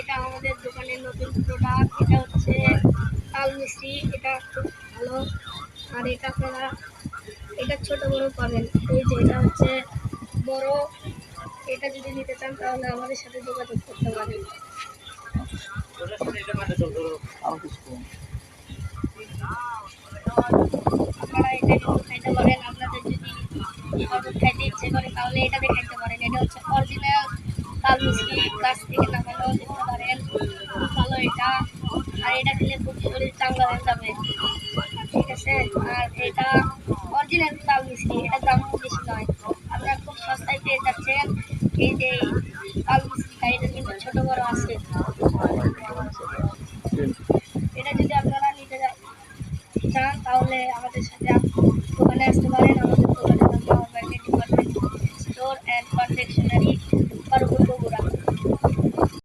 এটা আমাদের দোকানের নতুন প্রোডাক্ট এটা হচ্ছে তাল মিষ্টি, এটা খুব ভালো। আর এটা আপনারা, এটা ছোট বড় পাবেন। এই যে এটা হচ্ছে বড়, এটা যদি নিতে চান তাহলে আমাদের সাথে যোগাযোগ করতে পারেন। আপনারা এটা খাইতে পারেন, আপনাদের যদি খাইতে ইচ্ছে করে, তাহলে এটাতে খাইতে পারেন। এটা হচ্ছে অরিজিনাল লাল মিষ্টি গাছ থেকে নামানো দেখতে পারেন খুব ভালো এটা আর এটা খেলে প্রতি শরীর চাঙ্গা হয়ে যাবে ঠিক আছে আর এটা অরিজিনাল লাল মিষ্টি এটার দাম বেশি নয় আপনারা খুব সস্তায় পেয়ে যাচ্ছেন এই যে লাল মিষ্টিটা এটা কিন্তু ছোট বড় আছে এটা যদি আপনারা নিতে চান তাহলে আমাদের সাথে দোকানে আসতে পারেন আমাদের দোকানের ডিপার্টমেন্ট স্টোর অ্যান্ড কনফেকশনারি